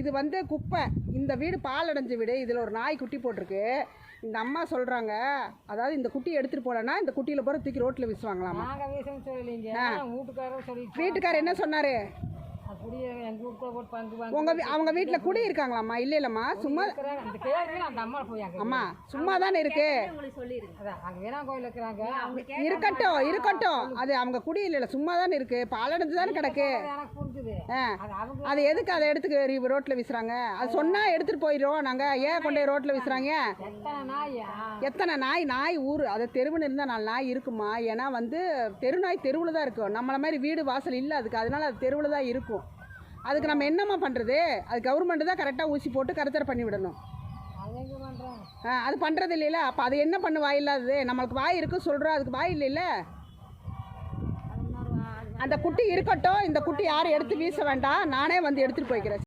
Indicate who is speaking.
Speaker 1: இது வந்து குப்பை. இந்த வீடு பால் அடைஞ்ச வீடு. இதில் ஒரு நாய் குட்டி போட்டிருக்கு. இந்த அம்மா சொல்கிறாங்க அதாவது இந்த குட்டி எடுத்துகிட்டு போகலன்னா இந்த குட்டியில் போகிற தூக்கி ரோட்டில் வீசுவாங்களாமா. வீட்டுக்காரர் என்ன சொன்னார்? உங்கள் அவங்க வீட்டில் குடி இருக்காங்களாம்மா? இல்லை இல்லைம்மா சும்மா
Speaker 2: அம்மா
Speaker 1: சும்மா தானே இருக்கு? இருக்கட்டும் இருக்கட்டும். அது அவங்க குடி இல்லை சும்மா தானே இருக்கு. பாலடைஞ்சு தானே கிடக்கு.
Speaker 2: அது
Speaker 1: எதுக்கு அதை எடுத்துக்க ரோட்டில் வீசுறாங்க? அது சொன்னால் எடுத்துகிட்டு போயிடும் நாங்கள் ஏன் கொண்டு போய் ரோட்டில் வீசுறாங்க?
Speaker 2: எத்தனை நாயா
Speaker 1: நாய்? ஊர் அது தெருவுன்னு இருந்தால் நாலு நாய் இருக்குமா? ஏன்னா வந்து தெரு நாய் தெருவில் தான் இருக்கும் நம்மள மாதிரி வீடு வாசல் இல்லை அதுக்கு. அதனால அது தெருவில் தான் இருக்கும். அதுக்கு நம்ம என்னம்மா பண்ணுறது அது கவர்மெண்ட் தான் கரெக்டாக ஊசி போட்டு கருத்தரை பண்ணி விடணும். அது பண்ணுறது இல்லைல்ல. அப்போ அது என்ன பண்ணு வாய் இல்லாதது? நம்மளுக்கு வாய் இருக்கு சொல்கிறோம் அதுக்கு வாய் இல்லைல்ல. அந்த குட்டி இருக்கட்டும் இந்த குட்டி யாரும் எடுத்து வீச வேண்டாம். நானே வந்து எடுத்துகிட்டு போய்க்கிறேன்.